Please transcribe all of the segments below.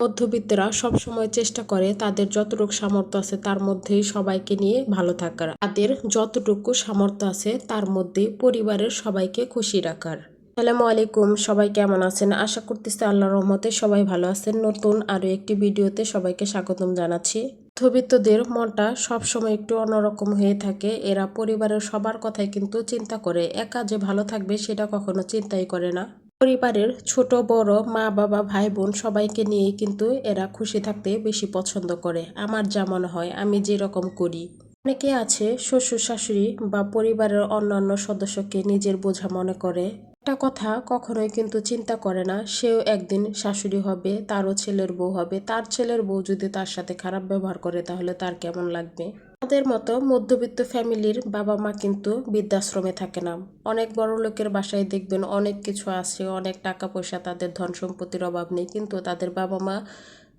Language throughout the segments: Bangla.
মধ্যবিত্তরা সবসময় চেষ্টা করে তাদের যতটুকু সামর্থ্য আছে তার মধ্যেই সবাইকে নিয়ে ভালো থাকার। তাদের যতটুকু সামর্থ্য আছে তার মধ্যে পরিবারের সবাইকে খুশি রাখার। আসসালামু আলাইকুম, সবাই কেমন আছেন? আশা করতেছি আল্লাহ রহমতে সবাই ভালো আছেন। নতুন আরও একটি ভিডিওতে সবাইকে স্বাগতম জানাচ্ছি। মধ্যবিত্তদের মনটা সবসময় একটু অন্যরকম হয়ে থাকে। এরা পরিবারের সবার কথাই কিন্তু চিন্তা করে। একা যে ভালো থাকবে সেটা কখনো চিন্তাই করে না। পরিবারের ছোট, বড় মা, বাবা, ভাই, বোন সবাইকে নিয়ে কিন্তু এরা খুশি থাকতে বেশি পছন্দ করে। আমার যা মনে হয়, আমি যেরকম করি। অনেকে আছে, শ্বশুর, শাশুড়ি বা পরিবারের অন্যান্য সদস্যকে নিজের বোঝা মনে করে। একটা কথা কখনোই কিন্তু চিন্তা করে না, সেও একদিন শাশুড়ি হবে, তারও ছেলের বউ হবে। তার ছেলের বউ যদি তার সাথে খারাপ ব্যবহার করে, তাহলে তার কেমন লাগবে? তাদের মতো মধ্যবিত্ত ফ্যামিলির বাবা মা কিন্তু বৃদ্ধাশ্রমে থাকে না। অনেক বড় লোকের বাসায় দেখবেন অনেক কিছু আছে, অনেক টাকা পয়সা তাদের ধন সম্পত্তির অভাব নেই, কিন্তু তাদের বাবা মা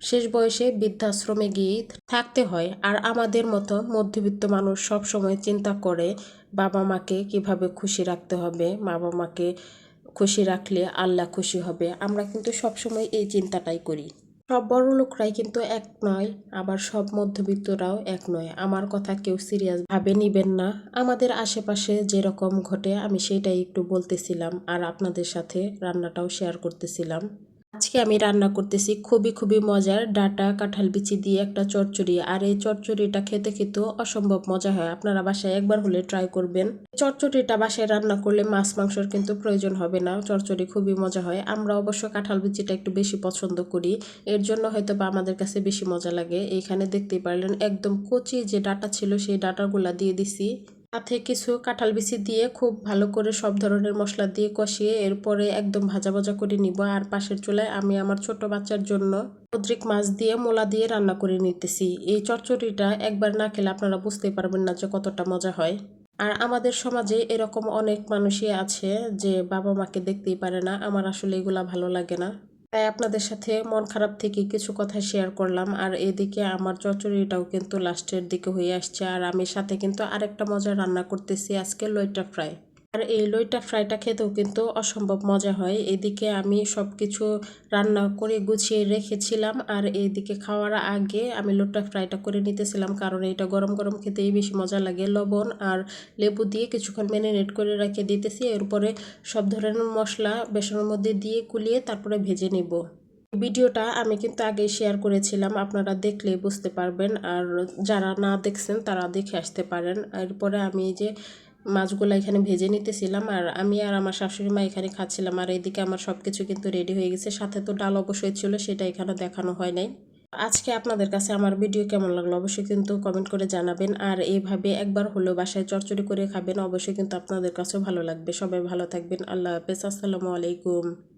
শেষ বয়সে বৃদ্ধাশ্রমে গিয়ে থাকতে হয়। আর আমাদের মতো মধ্যবিত্ত মানুষ সব সময় চিন্তা করে বাবা মাকে কীভাবে খুশি রাখতে হবে বাবা মাকে খুশি রাখলে আল্লাহ খুশি হবে। আমরা কিন্তু সবসময় এই চিন্তাটাই করি। সব বড় লোকরাই কিন্তু এক নয়, আবার সব মধ্যবিত্তরাও এক নয়। আমার কথা কেউ সিরিয়াস ভাবে নিবেন না। আমাদের আশেপাশে যেরকম ঘটে, আমি সেটাই একটু বলতেছিলাম আর আপনাদের সাথে রান্নাটাও শেয়ার করতেছিলাম। আজকে আমি রান্না করতেছি খুবই খুবই মজার ডাটা কাঁঠাল বিচি দিয়ে একটা চচ্চড়ি। আর এই চচ্চড়িটা খেতে খেতেও অসম্ভব মজা হয়। আপনারা বাসায় একবার হলে ট্রাই করবেন। চচ্চড়িটা বাসায় রান্না করলে মাছ মাংসর কিন্তু প্রয়োজন হবে না। চচ্চড়ি খুবই মজা হয়। আমরা অবশ্য কাঁঠাল বিচিটা একটু বেশি পছন্দ করি। এর জন্য হয়তো বা আমাদের কাছে বেশি মজা লাগে। এখানে দেখতেই পারলেন একদম কচি যে ডাটা ছিল সেই ডাটাগুলা দিয়ে দিছি। সাথে কিছু কাঁঠাল বিচি দিয়ে খুব ভালো করে সব ধরনের মশলা দিয়ে কষিয়ে এরপরে একদম ভাজা ভাজা করে নিব। আর পাশের চুলায় আমি আমার ছোট বাচ্চার জন্য মুদ্রিক মাছ দিয়ে মোলা দিয়ে রান্না করে নিতেছি। এই চচ্চড়িটা একবার না খেলে আপনারা বুঝতে পারবেন না যে কতটা মজা হয়। আর আমাদের সমাজে এরকম অনেক মানুষই আছে যে বাবা মাকে দেখতেই পারে না। আমার আসলে এগুলা ভালো লাগে না। তাই আপনাদের সাথে মন খারাপ থেকে কিছু কথা শেয়ার করলাম। আর এদিকে আমার চচড়িটাও কিন্তু লাস্টের দিকে হয়ে আসছে। আর আমি সাথে কিন্তু আরেকটা মজা রান্না করতেছি, আজকে লইটা ফ্রাই আর এই লইটা ফ্রাইটা খেতেও কিন্তু অসম্ভব মজা হয়। এদিকে আমি সব কিছু রান্না করে গুছিয়ে রেখেছিলাম আর এইদিকে খাওয়ার আগে আমি লোটটা ফ্রাইটা করে নিতেছিলাম কারণ এটা গরম গরম খেতেই বেশি মজা লাগে। লবণ আর লেবু দিয়ে কিছুক্ষণ ম্যারিনেট করে রেখে দিতেছি। এরপরে সব ধরনের মশলা বেসনের মধ্যে দিয়ে কুলিয়ে তারপরে ভেজে নেব। ভিডিওটা আমি কিন্তু আগে শেয়ার করেছিলাম, আপনারা দেখলে বুঝতে পারবেন। আর যারা না দেখছেন তারা দেখে আসতে পারেন। এরপরে আমি এই যে মাছগুলো এখানে ভেজে নিতেছিলাম আর আমি আর আমার শাশুড়ি মা এখানে খাচ্ছিলাম আর এদিকে আমার সব কিছু কিন্তু রেডি হয়ে গেছে। সাথে তো ডাল অবশ্যই ছিল, সেটা এখানে দেখানো হয় নাই। আজকে আপনাদের কাছে আমার ভিডিও কেমন লাগল অবশ্যই কিন্তু কমেন্ট করে জানাবেন। আর এইভাবে একবার হলেও বাসায় চরচড়ি করে খাবেন, অবশ্যই কিন্তু আপনাদের কাছেও ভালো লাগবে। সবাই ভালো থাকবেন, আল্লাহ হাফেজ, আসসালামু আলাইকুম।